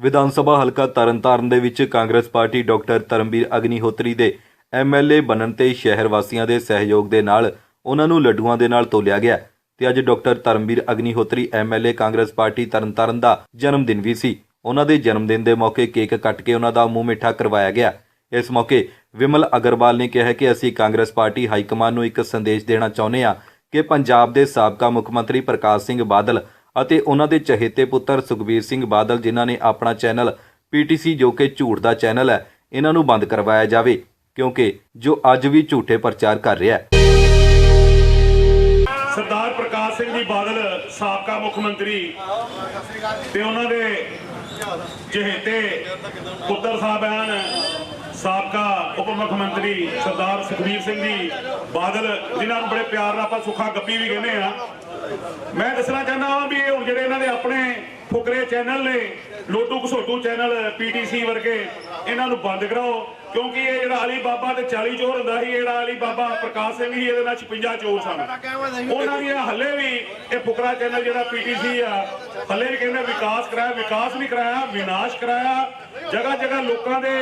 ਵਿਧਾਨ ਸਭਾ ਹਲਕਾ ਤਰਨਤਾਰਨ ਦੇ ਵਿੱਚ ਕਾਂਗਰਸ ਪਾਰਟੀ ਡਾਕਟਰ ਧਰਮਵੀਰ ਅਗਨੀਹੋਤਰੀ ਦੇ ਐਮਐਲਏ ਬਣਨ ਤੇ ਸ਼ਹਿਰ ਵਾਸੀਆਂ ਦੇ ਸਹਿਯੋਗ ਦੇ ਨਾਲ ਉਹਨਾਂ ਨੂੰ ਲੱਡੂਆਂ ਦੇ ਨਾਲ ਤੋਲਿਆ ਗਿਆ ਤੇ ਅੱਜ doctor Dharamvir Agnihotri MLA Congress party Tarn Taran ਦਾ ਜਨਮ ਦਿਨ ਵੀ ਸੀ। ਉਹਨਾਂ ਦੇ ਜਨਮ ਦਿਨ ਦੇ ਮੌਕੇ ਕੇਕ ਕੱਟ ਕੇ ਉਹਨਾਂ ਦਾ ਮੂੰਹ ਮਿੱਠਾ ਕਰਵਾਇਆ ਗਿਆ। ਇਸ ਮੌਕੇ ਵਿਮਲ ਅਗਰਵਾਲ ਨੇ ਕਿਹਾ ਕਿ ਅਸੀਂ ਕਾਂਗਰਸ ਪਾਰਟੀ ਹਾਈਕਮਾਨ ਨੂੰ ਇੱਕ ਸੰਦੇਸ਼ ਦੇਣਾ ਚਾਹੁੰਦੇ ਹਾਂ ਕਿ ਪੰਜਾਬ ਦੇ ਸਾਬਕਾ ਮੁੱਖ ਮੰਤਰੀ ਪ੍ਰਕਾਸ਼ ਸਿੰਘ ਬਾਦਲ ਅਤੇ ਉਹਨਾਂ ਦੇ ਚਹੇਤੇ ਪੁੱਤਰ ਸੁਖਬੀਰ ਸਿੰਘ ਬਾਦਲ, ਜਿਨ੍ਹਾਂ ਨੇ ਆਪਣਾ ਚੈਨਲ ਪੀਟੀਸੀ ਜੋ ਕਿ ਝੂਠ ਦਾ ਚੈਨਲ ਹੈ, ਇਹਨਾਂ ਨੂੰ ਬੰਦ ਕਰਵਾਇਆ ਜਾਵੇ, ਕਿਉਂਕਿ ਜੋ ਅੱਜ ਵੀ ਝੂਠੇ ਪ੍ਰਚਾਰ ਕਰ ਰਿਹਾ ਹੈ। ਸਰਦਾਰ ਪ੍ਰਕਾਸ਼ ਸਿੰਘ ਜੀ ਬਾਦਲ, ਸਾਬਕਾ ਮੁੱਖ ਮੰਤਰੀ ਤੇ ਉਹਨਾਂ ਦੇ ਚਹੇਤੇ ਪੁੱਤਰ ਸਾਹਿਬਾਨ, ਸਾਬਕਾ ਉਪ ਮੁੱਖ ਮੰਤਰੀ ਸਰਦਾਰ ਸੁਖਬੀਰ ਸਿੰਘ ਜੀ ਬਾਦਲ, ਜਿਨ੍ਹਾਂ ਨੂੰ ਬੜੇ ਪਿਆਰ ਨਾਲ ਆਪਾਂ ਸੁੱਖਾ ਗੱਪੀ ਵੀ ਕਹਿੰਦੇ ਆ ਮੈਂ ਦੱਸਣਾ ਚਾਹੁੰਦਾ ਹਾਂ ਵੀ ਇਹ ਹੁਣ ਜਿਹੜੇ ਇਹਨਾਂ ਦੇ ਆਪਣੇ ਫੁਕਰੇ ਚੈਨਲ ਨੇ, ਲੋਟੂ ਘਸੋਟੂ ਚੈਨਲ, ਪੀਟੀਸੀ ਵਰਗੇ, ਇਹਨਾਂ ਨੂੰ ਬੰਦ ਕਰਾਓ, ਕਿਉਂਕਿ ਇਹ ਜਿਹੜਾ ਅਲੀ ਬਾਬਾ ਤੇ 40 ਚੋਰ ਹੁੰਦਾ ਸੀ ਜਿਹੜਾ ਅਲੀ ਬਾਬਾ ਪ੍ਰਕਾਸ਼ ਸਿੰਘ ਸੀ, ਇਹਦੇ ਨਾਲ 56 ਚੋਰ ਸਨ। ਉਹਨਾਂ ਦੀਆਂ ਹੱਲੇ ਵੀ ਇਹ ਫੁਕਰਾ ਚੈਨਲ ਜਿਹੜਾ ਪੀਟੀਸੀ ਆ, ਹੱਲੇ ਵੀ ਕਹਿੰਦੇ ਵਿਕਾਸ ਕਰਾਇਆ, ਵਿਕਾਸ ਨਹੀਂ ਕਰਾਇਆ, ਵਿਨਾਸ਼ ਕਰਾਇਆ। ਜਗ੍ਹਾ ਜਗ੍ਹਾ ਲੋਕਾਂ ਦੇ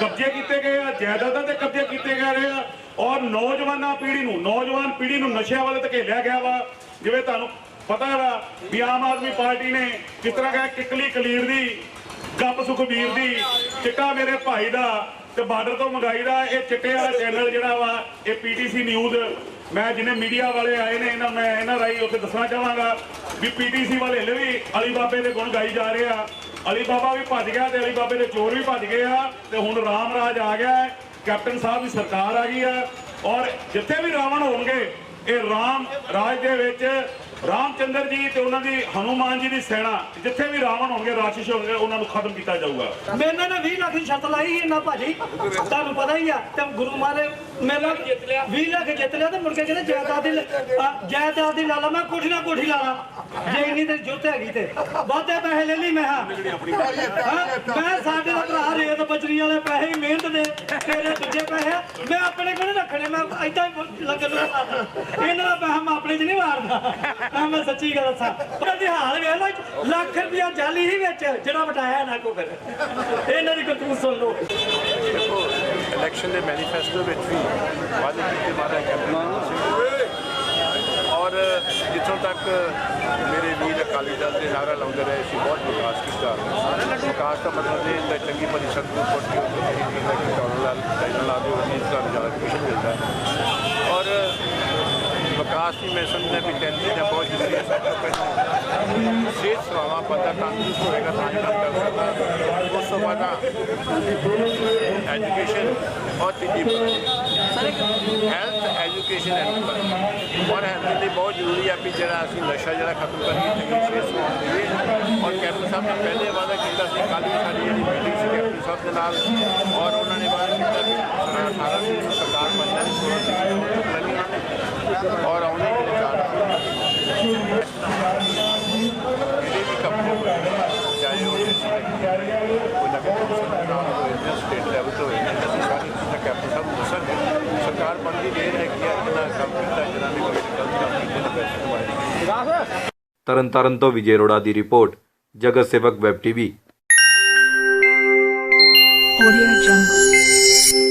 ਕਬਜ਼ੇ ਕੀਤੇ ਗਏ ਆ, ਜਾਇਦਾਦਾਂ ਤੇ ਕਬਜ਼ੇ ਕੀਤੇ ਗਏ ਰਹੇ ਆ। ਔਰ ਨੌਜਵਾਨਾਂ ਪੀੜ੍ਹੀ ਨੂੰ, ਨੌਜਵਾਨ ਪੀੜ੍ਹੀ ਨੂੰ ਨਸ਼ਿਆਂ ਵੱਲ ਧਕੇਲਿਆ ਗਿਆ ਵਾ। ਜਿਵੇਂ ਤੁਹਾਨੂੰ ਪਤਾ ਵਾ ਵੀ ਆਮ ਆਦਮੀ ਪਾਰਟੀ ਨੇ ਕਿਸ ਤਰ੍ਹਾਂ ਕਿਹਾ ਕਿਕਲੀ ਕਲੀਰ ਦੀ, ਗੱਪ ਸੁਖਬੀਰ ਦੀ, ਚਿੱਟਾ ਮੇਰੇ ਭਾਈ ਦਾ ਤੇ ਬਾਰਡਰ ਤੋਂ ਮੰਗਾਈ ਦਾ, ਇਹ ਚਿੱਟੇ ਵਾਲਾ ਚੈਨਲ ਜਿਹੜਾ ਵਾ, ਇਹ ਪੀਟੀਸੀ ਨਿਊਜ਼ ਮੈਂ ਜਿਹਨੇ ਮੀਡੀਆ ਵਾਲੇ ਆਏ ਨੇ, ਇਹਨਾਂ ਮੈਂ ਇਹਨਾਂ ਰਾਹੀਂ ਉੱਥੇ ਦੱਸਣਾ ਚਾਹਾਂਗਾ ਵੀ ਪੀਟੀਸੀ ਵਾਲੇ ਹਲੇ ਵੀ ਅਲੀ ਬਾਬੇ ਦੇ ਗੁਣ ਗਾਈ ਜਾ ਰਹੇ ਆ। ਅਲੀ ਬਾਬਾ ਵੀ ਭੱਜ ਗਿਆ ਤੇ ਅਲੀ ਬਾਬੇ ਦੇ ਚੋਰ ਵੀ ਭੱਜ ਗਏ ਆ ਤੇ ਹੁਣ ਰਾਮ ਰਾਜ ਆ ਗਿਆ, ਕੈਪਟਨ ਸਾਹਿਬ ਦੀ ਸਰਕਾਰ ਆ ਗਈ ਆ। ਔਰ ਜਿੱਥੇ ਵੀ ਰਾਵਣ ਹੋਣਗੇ ਇਹ ਰਾਮ ਰਾਜ ਦੇ ਵਿੱਚ ਰਾਮਚੰਦਰ ਜੀ ਤੇ ਉਹਨਾਂ ਦੀ ਹਨੂਮਾਨ ਜੀ ਦੀ ਸੈਨਾ ਜਿੱਥੇ ਵੀ ਰਾਵਣ ਹੋਣਗੇ ਰਾਸ਼ਿਸ਼ ਹੋਣਗੇ ਉਹਨਾਂ ਨੂੰ ਖਤਮ ਕੀਤਾ ਜਾਊਗਾ। ਮੈਨਾਂ ਨੇ 20 ਲੱਖ ਦੀ ਸ਼ਰਤ ਲਾਈ ਸੀ ਇਹਨਾਂ ਭਾਜੀ ਤੁਹਾਨੂੰ ਪਤਾ ਹੀ ਆ ਤੇ ਗੁਰੂ ਮਾਰੇ ਮੇਰਾ ਜਿੱਤ ਲਿਆ। 20 ਲੱਖ ਜਿੱਤ ਲਿਆ ਤੇ ਮੁੜ ਕੇ ਕਹਿੰਦੇ ਜਾਇਦਾਦ ਦੀ ਜਾਇਦਾਦ ਦੀ ਲਾਲਾ ਮੈਂ ਕੋਠੀ ਨਾ ਕੋਠੀ ਲਾਲਾ। ਜੇ ਇੰਨੀ ਤੇ ਜੁੱਤ ਹੈਗੀ ਤੇ ਵਾਧੇ ਪੈਸੇ ਲੈ ਲਈ ਮੈਂ ਹਾਂ। ਹਾਂ, ਮੈਂ ਸਾਡੇ ਦਾ ਭਰਾ ਰੇਤ ਬਜਰੀ ਵਾਲੇ ਪੈਸੇ ਹੀ ਮਿਹਨਤ ਦੇ ਤੇਰੇ ਦੂਜੇ ਪੈਸੇ ਆ, ਮੈਂ ਆਪਣੇ ਕੋਲ ਨੀ ਰੱਖਣੇ ਮੈਂ ਏਦਾਂ ਹੀ ਲੰਗਰ ਨੂੰ ਲਾਦਾ ਇਹਨਾਂ ਦਾ ਪੈਸਾ ਮੈਂ ਆਪਣੇ ਚ ਨਹੀਂ ਮਾਰਦਾ। ਤਾਂ ਮੈਂ ਸੱਚੀ ਗੱਲ ਦੱਸਾਂ। ਉਹਨਾਂ ਦੀ ਹਾਲ ਵੇਖ ਲਓ ਲੱਖ ਰੁਪਇਆ ਜਾਲੀ ਹੀ ਵਿੱਚ ਜਿਹੜਾ ਵਟਾਇਆ ਨਾ ਕੋ ਫਿਰ। ਇਹਨਾਂ ਦੀ ਕਰਤੂਤ ਸੁਣ ਲਓ। ਦੇਖੋ ਇਲੈਕਸ਼ਨ ਦੇ ਮੈਨੀਫੈਸਟੋ ਵਿੱਚ ਵੀ ਵਾਅਦੇ ਕੀਤੇ ਮਾਰਾ ਕੈਪਟਨ ਸਿੰਘ ਔਰ ਜਿੱਥੋਂ ਤੱਕ ਮੇਰੇ ਵੀਰ ਅਕਾਲੀ ਦਲ ਦੇ ਨਾਰਾ ਲਾਉਂਦੇ ਰਹੇ ਸੀ ਬਹੁਤ ਵਿਕਾਸ ਕੀਤਾ ਵਿਕਾਸ ਦਾ ਮਤਲਬ ਇਹ ਹੁੰਦਾ ਚੰਗੀ ਭਲੀ ਸੜਕ ਨੂੰ ਪੁੱਟ ਕੇ ਹੈ ਕਿ ਟਾਉਣ ਲਾਲ ਟੈਨਲ ਲਾ ਦਿਓ, ਉਹਦੀ ਤੁਹਾਨੂੰ ਜ਼ਿਆਦਾ ਕਮਿਸ਼ਨ ਮਿਲਦਾ ਹੈ। ਔਰ ਵਿਕਾਸ ਦੀ ਮੈਂ ਸਮਝਦਾ ਵੀ ਤਿੰਨ ਚੀਜ਼ਾਂ ਬਹੁਤ ਜ਼ਰੂਰੀ ਹੈ ਸਭ ਤੋਂ ਪਹਿਲਾਂ ਸਿਹਤ ਸੇਵਾਵਾਂ ਬੰਦਾ ਤੰਦਰੁਸਤ ਹੋਏਗਾ ਤਾਂ ਹੀ ਕੰਮ ਕਰ ਸਕਦਾ ਉਸ ਤੋਂ ਬਾਅਦ ਐਜੂਕੇਸ਼ਨ ਔਰ ਤੀਜੀ ਹੈਲਥ ਐਜੂਕੇਸ਼ਨ ਐਂਡ ਔਰ ਹੈਲਥ ਲਈ ਬਹੁਤ ਜ਼ਰੂਰੀ ਹੈ ਵੀ ਜਿਹੜਾ ਅਸੀਂ ਨਸ਼ਾ ਜਿਹੜਾ ਖਤਮ ਕਰੀਏ ਚੰਗੀ ਸਿਹਤ ਸੇਵਾ ਦੇਈਏ ਔਰ ਕੈਪਟਨ ਸਾਹਿਬ ਨੇ ਪਹਿਲੇ ਵਾਅਦਾ ਕੀਤਾ ਸੀ ਕੱਲ੍ਹ ਵੀ ਸਾਡੀ ਜਿਹੜੀ ਮੀਟਿੰਗ ਸੀ ਕੈਪਟਨ ਸਾਹਿਬ ਦੇ ਨਾਲ ਔਰ ਉਹਨਾਂ ਨੇ ਵਾਅਦਾ ਕੀਤਾ ਕਿ ਸਰਕਾਰ 18 ਦੀ ਨੂੰ ਸਰਕਾਰ ਬਣਨਾ ਦੀ ਸੋਚ ਸੀ ਲੈਣੀ ਔਰ ਆਉਣੇ ਵਾਲੇ ਚਾਰ ਜਿਹੜੇ ਵੀ ਕੰਮ ਹੋਏ ਚਾਹੇ ਉਹ ਕੋਈ ਨਾ ਕੋਈ ਸਟੇਟ ਲੈਵਲ ਤੋਂ ਹੋਏ ਅਸੀਂ ਸਾਰੀ ਚੀਜ਼ਾਂ ਕੈਪਟਨ ਸਾਹਿਬ ਨੂੰ ਦੱਸਾਂਗੇ ਸਰਕਾਰ ਬਣਦੀ ਦੇਰ ਹੈ ਕਿ ਕਿੰਨਾ ਕੰਮ ਕੀਤਾ ਜਿਹਨਾਂ ਨੇ ਕੋਈ ਗਲਤ ਕੰਮ ਕੀਤੇ ਨੇ ਪੈਸੇ ਕਮਾਏ ਤਰਨਤਾਰਨ ਤੋਂ ਵਿਜੇ ਰੋੜਾ ਦੀ ਰਿਪੋਰਟ ਜਗਤ ਸੇਵਕ ਵੈਬ ਟੀਵੀ Audio Jungle.